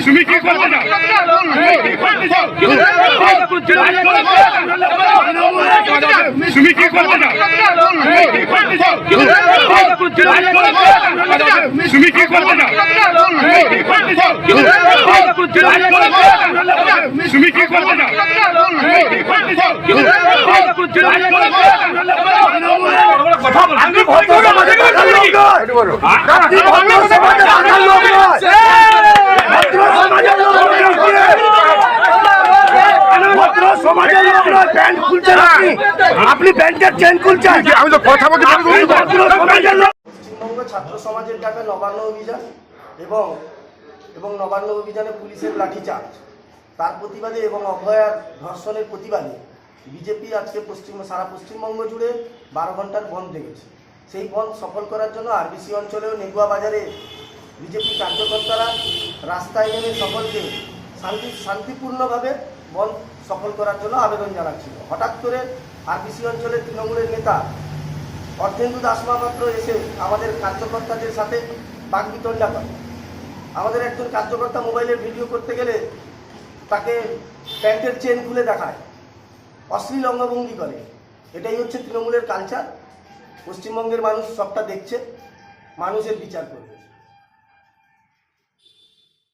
তুমি কি করতে চাও তুমি কি করতে চাও তুমি কি করতে চাও তুমি কি করতে চাও কি করতে চাও আপনি ভদ্র সমাজের মাথার লোক নয়। আপনি ভদ্র সমাজের মাথার লোক নয়। ভদ্র সমাজের লোক নয় আপনি। ভদ্র সমাজের লোক নয়। প্যান্ট খুলছেন আপনি। আপনি প্যান্টের চেন খুলছেন। আমি তো কথা বলতে সমাজের লোক। পশ্চিমবঙ্গ ছাত্র সমাজের ডাকা নবান্ন অভিযান এবং এবং নবান্ন অভিযানে পুলিশের লাঠিচার্জ তার প্রতিবাদে এবং অভয়ার ধর্ষণের প্রতিবাদে বিজেপি আজকে পশ্চিম সারা পশ্চিমবঙ্গ জুড়ে বারো ঘণ্টার বন্ধ রেখেছে সেই বন্ধ সফল করার জন্য আরবিসি অঞ্চলেও নেগুয়া বাজারে বিজেপি কার্যকর্তারা রাস্তায় নেমে সকলকে শান্তি শান্তিপূর্ণভাবে বন্ধ সফল করার জন্য আবেদন জানাচ্ছিল। হঠাৎ করে আরবিসি অঞ্চলের তৃণমূলের নেতা অর্ধেন্দু দাস মাত্র এসে আমাদের কার্যকর্তাদের সাথে বাকবিতণ্ডা করে আমাদের একজন কার্যকর্তা মোবাইলের ভিডিও করতে গেলে তাকে প্যান্টের চেন খুলে দেখায়, অশ্লীল অঙ্গভঙ্গি করে। এটাই হচ্ছে তৃণমূলের কালচার পশ্চিমবঙ্গের মানুষ সবটা দেখছে, মানুষের বিচার করবে।